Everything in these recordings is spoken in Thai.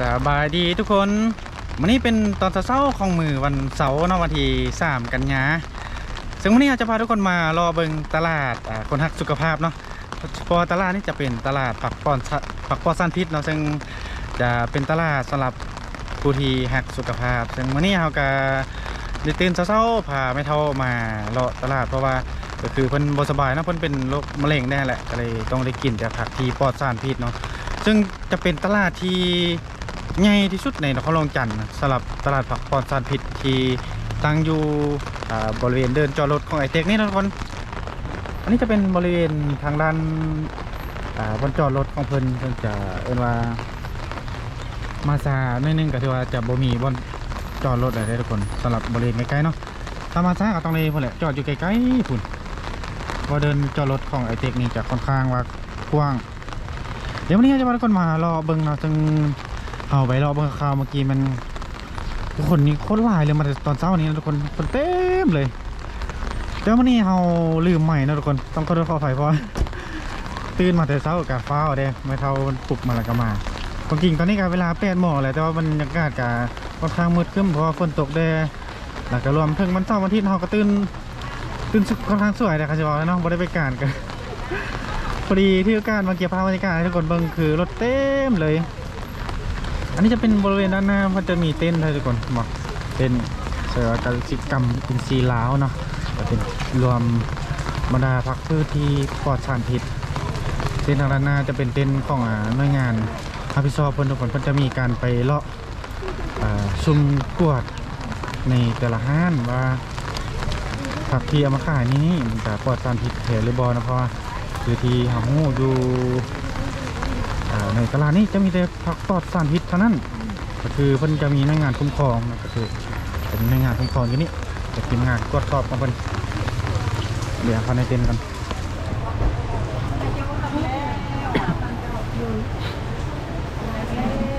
สบายดีทุกคนวันนี้เป็นตอนเช้าของมือวันเสาร์นาวันที่3กันยาซึ่งวันนี้อาจจะพาทุกคนมารอเบิงตลาดคนฮักสุขภาพเนาะพราะว่าตลาดนี้จะเป็นตลาดผักปอนผักปลอดสารพิษเนาะซึ่งจะเป็นตลาดสำหรับผู้ที่ฮักสุขภาพ ซึ่งวันนี้เราก็ได้ตื่นเช้าๆพาไม่เท่ามารอตลาดเพราะว่าก็คือเพิ่นบสบายนะเพิ่นเป็นโรคมะเร็งแน่แหละก็เลยต้องได้กินแต่ผักที่ปลอดสารพิษเนาะซึ่งจะเป็นตลาดที่ ใหญ่ที่สุดในนครหลวงจันทร์สำหรับตลาดผักปลอดสารพิษที่ตั้งอยู่บริเวณเดินจอดรถของไอเทคนี่นะทุกคน อันนี้จะเป็นบริเวณทางด้านบนจอดรถของเพิ่นเพิ่นจะเอิ้นว่ามาซาหน่อยหนึงก็ถือว่าจะบ่มีบนจอดรถอะไรทุกคนสำหรับบริเวณใกล้ๆเนาะถ้ามาซาก็ต้องเลยพุ่นแหละจอดอยู่ใกล้ๆพุ่นพอเดินจอดรถของไอเทคนี่จะค่อนข้างว่ากว้าง เดี๋ยววันนี้จะพาทุกคนมารอเบิ้งเนาะจึง เอาไปรอบิ้งข่าวเมื่อกี้มัน ทุกคนนี่โคตรหลายเลยมาแต่ตอนเช้านี้นะทุกคนคนเต็มเลยเดี๋ยววันนี้เราลืมใหม่นะทุกคนต้องขอโทษขออภัยเพราะตื่นมาแต่เช้ากับฟ้าเด้ไม่เท่าปลุกมาแล้วก็มาความจริงตอนนี้ก็เวลาแปดโมงแล้วแต่ว่าบรรยากาศก็ค่อนข้างมืดครึ้มเพราะว่าฝนตกแดดแล้วก็รวมถึงมันเช้าร์วันทิตย์เราก็ตื่นตื่นค่อนข้างสวยแต่เขาจะบอกนาะไม่ได้ไปการกันพอดีที่การมาเก็บภาพบรรยากาศให้ทุกคนเบิ่งคือรถเต็มเลย อันนี้จะเป็นบริเวณด้านหน้ามันจะมีเต้นท์ให้ทุกคนบอกเต้นเสือกสิกรรมอินทรีย์ลาวเนาะก็เป็นรวมบรรดาพักพืชที่ปลอดสารพิษเต้นทางด้านหน้าจะเป็นเต้นของอาหน่วยงานรับผิดชอเพิ่นทุกคนเพิ่นจะมีการไปเลาะซุ่มกวดในแต่ละห้านว่าผักที่เอามาขายนี้มันจะปลอดสารพิษแท้หรือบอนะเพราะว่าคือที่หาหูอยู่ ในตลาดนี้จะมีแต่ผักปลอดสารพิษเท่านั้น ก็คือเพิ่นจะมีหน่วยงานคุ้มครองนะก็คือเป็นหน่วยงานคุ้มครองอยู่นี่จะทีมงานตรวจสอบของเพิ่นเดี๋ยวเข้าในเต็นท์กัน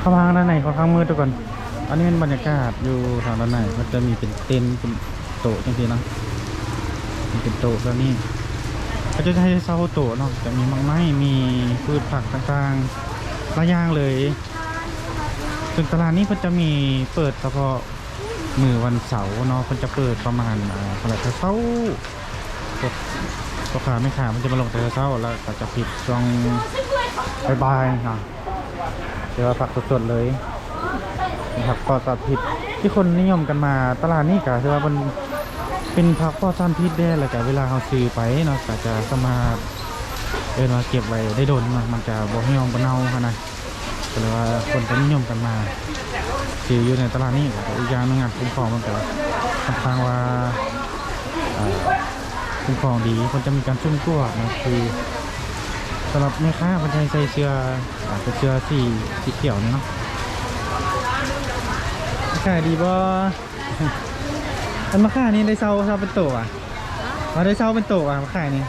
ข้ามาด้านในค่อนข้างมืดทุกคนอันนี้เป็นบรรยากาศอยู่ทางด้านในมันจะมีเป็นเต็นท์เป็นโต๊ะจังซี่นะมีเป็นโต๊ะแล้วนี่ ก็จะให้เซาโตะเนาะจะมีมังไม้มีพืชผักต่างๆหลายอย่างเลยซึ่งตลาดนี้เพิ่นจะมีเปิดเฉพาะมือวันเสาร์เนาะเพิ่นจะเปิดประมาณอ่าประมาณเช้าพวกพ่อค้าแม่ค้ามันจะมาลงแต่เช้าแล้วก็จะปิดช่วงบ่ายๆเนาะเดี๋ยวผักสดๆเลยผักปลอดสารพิษที่คนนิยมกันมาตลาดนี้ก็คือว่ามัน เป็นผักปลอดสารพิษได้แล้วก็เวลาเขาซื้อไปเนาะก็จะสามารถเดินมาเก็บไว้ได้โดนนะมันจะบ่เหี่ยวบ่เน่าขนาดก็เลยว่าคนก็นิยมกันมาซื้ออยู่ในตลาดนี้แล้วก็อีกอย่างนึงอะคุ้มครองมันก็ค่อนข้างว่าคุ้มครองดีคนจะมีการชุ่มตัวนะคือสำหรับแม่ค้าคนจะใส่เสื้ออาจจะเสื้อสีสีเขียวนี่เนาะขายดีบ่ อันมะข่านี่ได้เซาเซาเป็นโตอะมาได้เซาเป็นโตอะมะข่านี่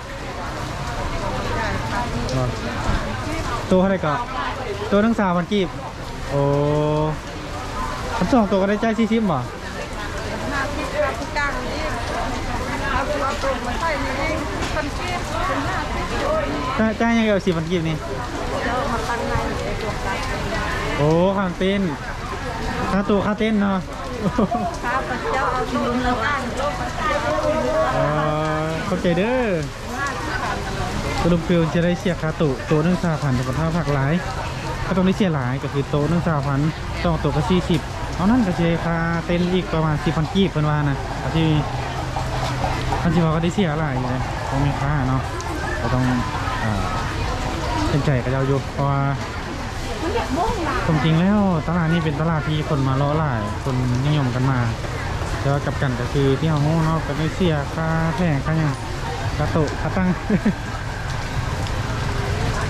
อ๋อโตเท่าไหร่ก็โตทั้งสามพันกีบโอ้ทั้งสองตัวก็ได้ใจสี่สิบบ่มาพิจารณาผู้จ้างนี่เอาเอาตัวมาใส่ในนี้คนเก็บเป็นห้าสิบโอ้ยจ่ายจ่ายยังไงสี่พันกีบนี่เรามาตั้งในไอ้ตัวกันโอ้ข้างเต้นค่าตัวค่าเต้นเนาะ ข้าวพระเจ้าเอาชุนแล้วอ่านโลกพระเจ้าเอาชุนเออเข้าใจเด้อสรุปคือจะได้เสียคาตัวตัวหนึงสาพันแต่ก็ถ้าผักหลายก็ต้องได้เสียหลายก็คือโต๊ะหนึงสาพันต้องตัวก็สี่สิบเอานั่นก็เสียค่าเต้นอีกประมาณสี่พันกีบเป็นว่านะที่อันที่ว่าก็ได้เสียหลายเลยต้องมีค่าเนาะก็ต้องเป็นใจกับเราอยู่เพราะว่า ความจริงแล้วตลาดนี้เป็นตลาดที่คนมาล้อหลาย คนนิยมกันมาแต่ว่ากับกันก็คือที่เฮาโง่เนาะก็ได้เสียค่าแพงค่าหยังค่าโต๊ะค่าตั้ง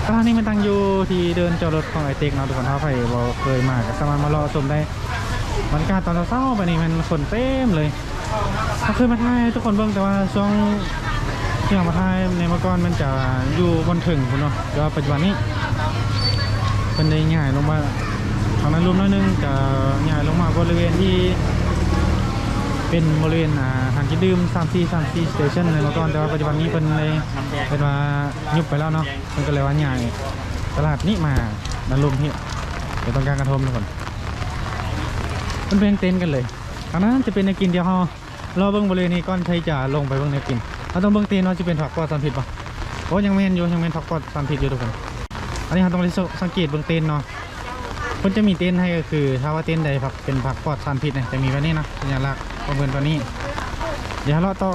ตลาดนี้มันตั้งอยู่ที่เดินจอดรถของไอเต็กเนาะทุกคนถ้าใครบ่เคยมาก็สามารถมารอชมได้บรรยากาศตอนเช้าๆไปนี่มันคนเต็มเลยถ้าเคยมาถ่ายทุกคนเบิ่งแต่ว่าช่วงที่เรามาถ่ายในเมื่อก่อนมันจะอยู่บนถึงคุณเนาะแต่ว่าปัจจุบันนี้ เป็นได้ง่ายลงมาทางนั้นรูมน้อยนึงจะง่ายลงมาบริเวณที่ เป็นบริเวณอ่าหางกินดื่ม3 4 3 4 station ในเมื่อก่อนแต่ว่าปัจจุบันนี้เป็นเลยเป็นว่ายุบไปแล้วเนาะมันก็เลยว่าใหญ่ตลาดนี้มาดันลุมที่เดี๋ยวต้องการกระทมทุกคนมันเป็นเต็นกันเลยอันนั้นจะเป็นในกินเดียวฮารอเบิ้งบริเวณนี้ก่อนใครจะลงไปเบิ้งในกินเราต้องเบิ้งเต็นว่าจะเป็นผักปอดสารพิษปะโอ้ยังเมนอยู่ยังเมนผักปอดสารพิษอยู่ทุกคน อันนี้เราต้องสังเกตเบิ้งเต็นท์เนาะคนจะมีเต็นท์ให้ก็คือ ถ้าว่าเต็นท์ใดผักเป็นผักปลอดสารพิษเนี่ยจะมีแบบนี้นะสัญลักษณ์ประเมินตัวนี้ เดี๋ยวเราต่อ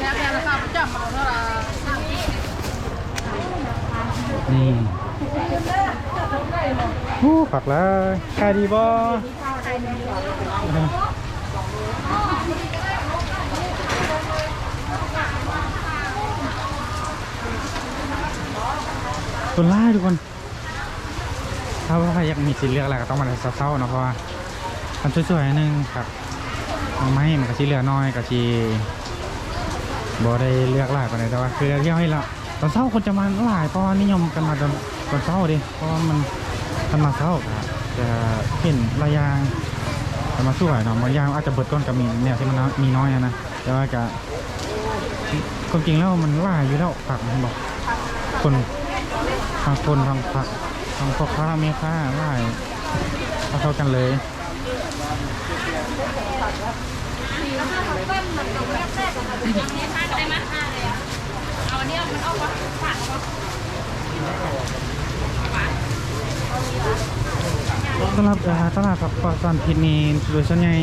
แล้วแม่ราคาประจำมาเท่าไหร่นี่โอ้ฝักแล้วขายดีบ่ คนล่าทุกคน ถ้าว่าใครอยากมีสิเลือกอะไรก็ต้องมาเศร้าๆเนาะเพราะว่ามันสวยๆนึงครับไม้มันก็สีเหลือน้อยก็สีบ่ได้เลือกหลายปานใดแต่ว่าคือเที่ยวให้ละตอนเช้าคนจะมาหลายเพราะว่านิยมกันมาตอนตอนเช้าดิเพราะว่ามันมันมาเช้าจะเห็นระยางแต่มาสวยเนาะบางอย่างอาจจะเบิดต้อนกับมีแนวที่มันมีน้อยนะแต่ว่าก็ความจริงแล้วมันหลายอยู่แล้วผักมันบอกคน ทางคนทางผักทางพ่อค้าแม่ค้าไล่เท่ากันเลยสำหรับตลาดผักปลอดสารพิษนี้โดยส่วนใหญ่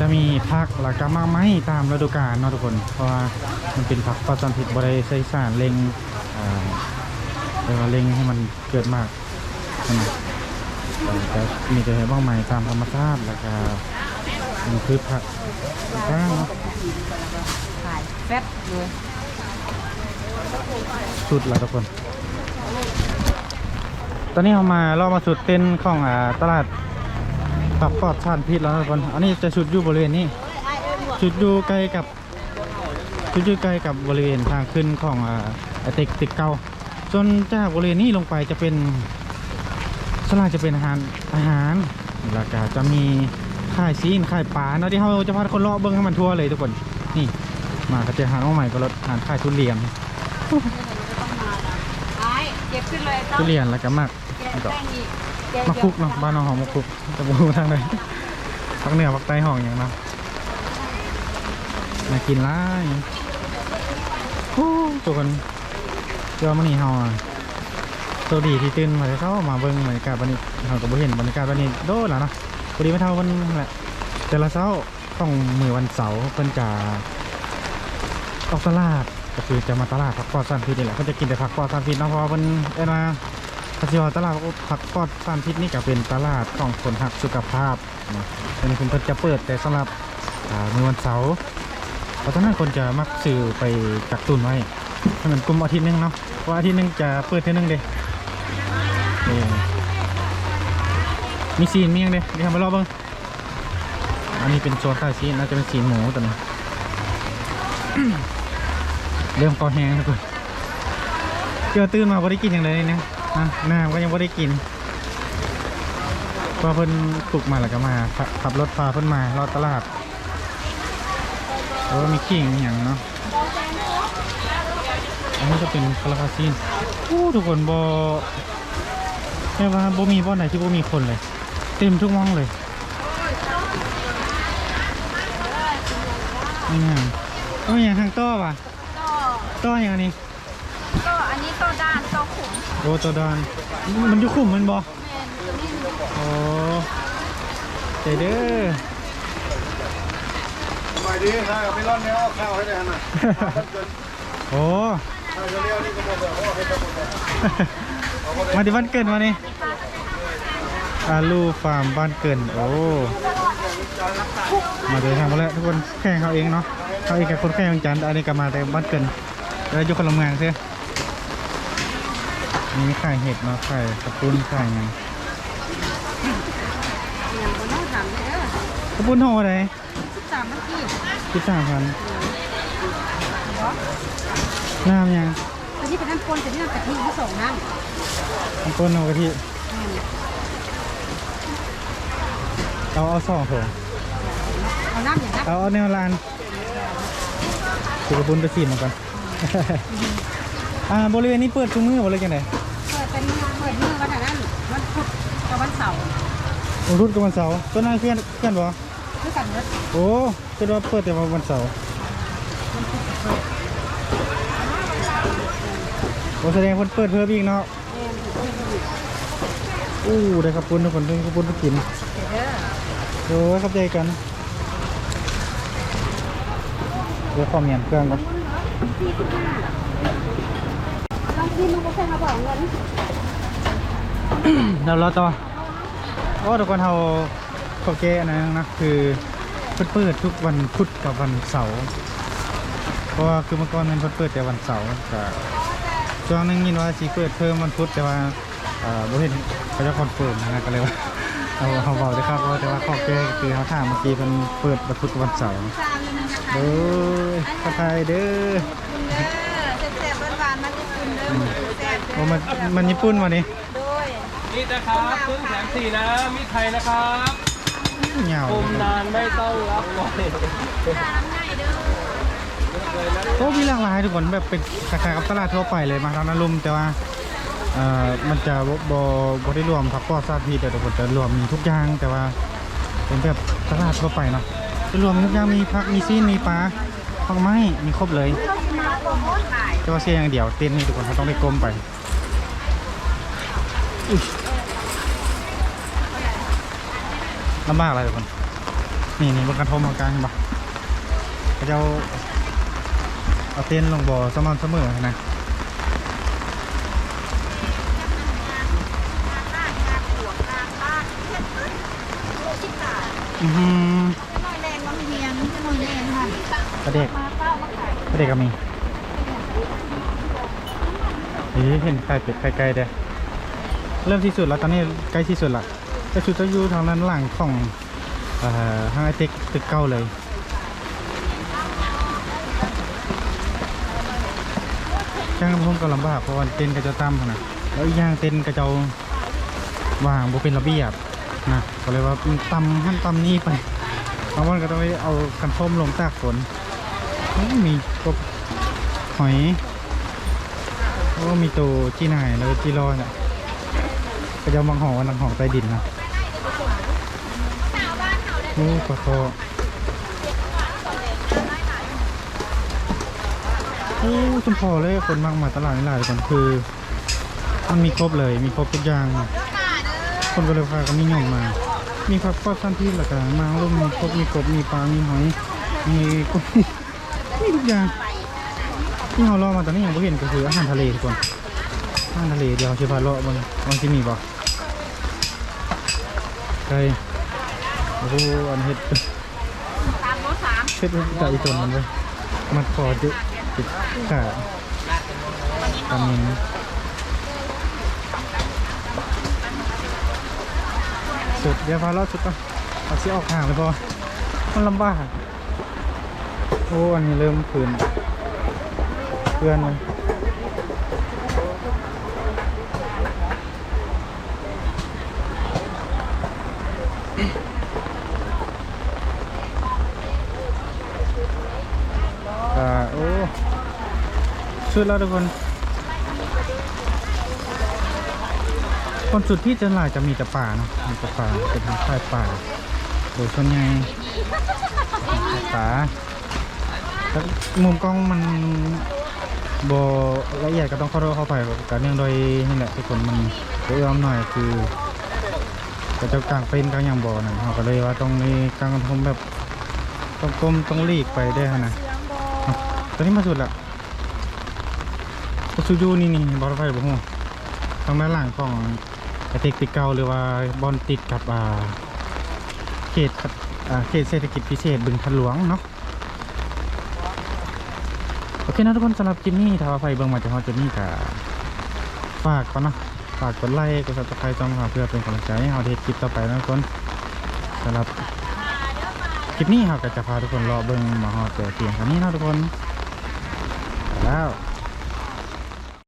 จะมีผักและก็มากไม้ตามฤดูกาลเนาะทุกคน เพราะว่ามันเป็นผักปลอดสารพิษบริใส่สารเล็ง เรียกว่าเล็งให้มันเกิดมากนั่นนะแต่ก็มีแต่บ้างไม้ตามธรรมชาติแล้วก็มีพืชผักต่างๆเนาะขายแซ่บเลยสุดแล้วทุกคน ตอนนี้เรามาเรามาสุดเต้นของอ่าตลาดผักปลอดสารพิษแล้วนะทุกคน อันนี้จะชุดอยู่บริเวณนี้จุดอยู่ใกล้กับจุดอยู่ใกล้กับบริเวณทางขึ้นของอ่าตึกตึกเก่า จนจากบริเวณนี้ลงไปจะเป็นสลาจะเป็นอาหารอาหารแล้วก็จะมีค่ายซีนค่ายปลาเนาะที่เขาจะพาคนเลาะเบิ้งให้มันทั่วเลยทุกคนนี่ มากระเจอาหารเอาใหม่ก็รถอาหารค่ายทุเรียนเก็บขึ้นเลยทุเรียนแล้วก็มากแกะแป้งอีกแกะมะคุกเนาะบ้านเราหอมมะคุกจะบูทางไหนภาคเหนือภาคใต้ห้องอย่างเนาะมากินร้ายโอ้ทุกคน เจ้ามันนี่เฮาอตัวดีที่ตื่นมาแต่เขามาเบิ่งบรรยากาศวันนี้เราก็บ่เห็นบรรยากาศวันนี้โดดแล้วเนาะพอดีไม่เท่าวันแหละแต่ละเช้าต้องมือวันเสาร์เพิ่นจะออกตลาดก็คือจะมาตลาดผักปอดสารพิษนี่แหละเขาจะกินแต่ผักปอดสารพิษเนาะเพราะว่าเพิ่นเอ็นมาปัจจุบันตลาดผักปอดสารพิษนี่ก็เป็นตลาดของคนหักสุขภาพนะเป็นคุณเพิ่นจะเปิดแต่สำหรับอ่าในวันเสาร์เพราะฉะนั้นคนจะมักซื้อไปกักตุนไว้ ให้มันกลุ่มอาทิตย์หนึงเนาะเพราะอาทิตย์หนึงจะเปิดเท่านึงเด้มีซีนมียังเด้นี่ทำมารอบเบิ้งอันนี้เป็นโซนข้ายซีนน่าจะเป็นซีนหมูตัวนี้เรื่องคอแห้งทุกคนเกี่ยวตื่นมาบ่ได้กินอย่างไรเลยนะอะน้ำก็ยังบ่ได้กินพอเพิ่นปลุกมาแล้วก็มาขับรถพาเพิ่นมารอตลาดแล้วมีขิงอย่างเนาะ นนี้จะเป็นคาราคาซีนโอ้ทุกคนบ่แค่ว่าบ่มีบ่อนไหนที่บ่มีคนเลย เต็มทุกหมองเลยนี่ไงโอ้ยอย่างทางต้อว่ะก็ต้ออย่างอันนี้ก็อันนี้โตด้านโตขุมโอ้ตัวดอนมันอยู่คุ้มมันบ่แมนตัวนี้โอ้ใจเด้อสบายดีถ้ากับพี่ร่อนเนี่ยเอาข้าวให้ได้ขนาดโอ้ ข้าวเรียวนี่ก็บอกว่าให้ทั้งหมดเลยมาที่บ้านเกินมานี่อาลูฟาร์มบ้านเกินโอ้มาเดินทางมาแล้วทุกคนแข่งเขาเองเนาะเขาเองกับคนแข่งของจันทร์อันนี้ก็มาแต่บ้านเกินแล้วอยู่คนละเมืองเสียนี่มีไข่เห็ดเนาะไข่กระปุ้นไข่หยังอย่างคนต้องถามเลยเออกระปุ้นห่ออะไรสิบสามเมื่อกี้คิดสามพัน น้ำยังตัวนี้เป็นน้ำข้นแต่นี่น้ำกะทิที่สองน้ำกระปุ้นเอากะทิแม่นเอาเอาสองถุงเอาน้ำอย่างนั้นเอาเอาแนวลานคือกระปุนไปซีมมาก่อน อ่าบริเวณนี้เปิดทุกมื้อบ่เลยจังไดเปิดเป็นเปิดมือวันนั้นวันพุธกับวันเสาร์วันรุ่นกับวันเสาร์ต้นนั้นเพื่อนเพื่อนบ่คือกันเนอะโอ้คือว่าเปิดแต่วันเสาร์ โอ้แสดงเพิ่นเปิดเพิ่มอีกเนาะอู้ได้ขับปุ้นทุกคนได้ขับปุ้นไปกินเด้อโอ้ยเข้าใจกันเดี๋ยวขอเมียนเครื่องก่อนบางทีมันก็แค่มาบอกเงินเดี๋ยวเราต่อโอ้ทุกคนเราขอแก้อันนั้นนะคือเปิดเปิดทุกวันพุธกับวันเสาร์เพราะว่าคือเมื่อก่อนมันเพิ่นเปิดแต่วันเสาร์แต่ ช่วงหนึงยินว่าสิเปิดเพิ่มวันพุธแต่ว่าเอ่อบ่เห็นเขาจะคอนเฟิร์มนะก็เลยว่าเอาเขาบอกได้ครับว่าแต่ว่าขอแก้ก็คือเขาถามเมื่อกี้มันเปิดวันพุธกับวันเสาร์ชามนึงนะคะเด้อทักทายเด้อคุณเด้อแซ่บๆหวานๆมาทุกคุณเด้อแซ่บโอ้มันมันญี่ปุ่นวะนี่โดยนี่นะครับครึ่งแถมสี่นะมีไทยนะครับเหงาอมนานไม่ต้องรับก่อน โอ้มีหลากหลายทุกคนแบบเป็นคล้ายๆกับตลาดทั่วไปเลยมาทางนารุมแต่ว่าเอ่อมันจะบบบ่ได้รวมผักปลอดสารพิษแต่ทุกคนจะรวมมีทุกอย่างแต่ว่าเป็นแบบตลาดทั่วไปเนาะจะรวมทุกอย่างมีผักมีซีนมีปลาผักไม้มีครบเลยแต่ว่าเสียอย่างเดียวเต้นนี่ทุกคนเขาต้องได้กลมไปลำบากอะไรทุกคนนี่นี่บนกระทงของกลางเห็นปะเขาจะ เอาเอาเต้นลงบ่อสม่ำเสมอนะอือหือน้อยแรงน้ำเฮียงน้อยแรงค่ะกระเด็กมาเป้ามาขายกระเด็กก็มีนี่เห็นไข่เป็ดไข่ไก่เด้อเริ่มที่สุดแล้วตอนนี้ใกล้ที่สุดละใกล้สุดจะอยู่ทางด้านหลังของเอ่อห้างไอเต็กตึกเก้าเลย จ้างผมก็ลำบากเพราะว่าเต้นก็จะตั้มนะแล้วอีกอย่างเต้นก็จะวางบ่เป็นระเบียบนะก็เลยว่าตำหั่นตำนี่ไปบางวันก็ต้องไปเอากันส้มลงตากฝนมีกบหอยโอ้มีตัวจีนายแล้วก็จีรอดอะก็จะเอามังหอนังหอใต้ดินนะโอ้ปลาคอ โอ้ชมพอเลยคนมากมาตลาดนี่หลายคนคือ มันมีครบเลยมีครบทุกอย่าง คนก็เลยพาก็มีหย่อมมา มีผักปอดสั้นที่หลักๆมาลุ่มมีครบมีกบมีปลา มีหอยมีกุ้งมีทุกอย่างที่เราล่อมาตอนนี้ยังไม่เห็นก็คืออาหารทะเลทุกคนอาหารทะเลเดี๋ยวชิพาเลาะบนบางที่มีบ่ไก่โอ้โหอันเห็ดสามโลสามเห็ดไก่จนมันเลยมันคอจุ จุดขาต้นนี้สุดเดี๋ยวพาลาะสุดก่อนเอาเสียออกห่างเลยพอมันลำบาก โอ้ อันนี้เริ่มผืนเพื่อนเลยอ่าโอ้ สุดแล้วทุกคน คนสุดที่จะหลายจะมีแต่ป่าเนาะมีแต่ป่าเป็นทางค่ายป่าโดยส่วนใหญ่ป่าแล้วมุมกล้องมันบละเอียดก็ต้องเข้าโทษเข้าไปกับเนื่องโดยนี่แหละทุกคนมันเอื้อมหน่อยคือก็จะกลางเป็นกลางอย่างบ่อนั่นเขาก็เลยว่าต้องมีกางกระทงแบบต้องกลมต้องหลีกไปได้ขนาดอะตอนนี้มาสุดละ ซูยูนี่นี่บอลไฟบ่ฮู้ทางด้านหลังของไอเทคติเก่าหรือว่าบอลติดกับอ่าเขตกับอ่าเขตเศรษฐกิจพิเศษบึงทันหลวงเนาะโอเคนะทุกคนสำหรับคลิปนี้ถ้าว่าใครเบิ่งมาจากฮอจุดนี้ก็ฝากก่อนนะฝากกดไลค์กดซับสไครต์จอมข่าเพื่อเป็นกำลังใจให้เราได้คลิปต่อไปนะทุกคนสำหรับคลิปนี้เราก็จะพาทุกคนรอเบิ่งมาฮอดเจอเพียงเท่านี้นะทุกคนแล้ว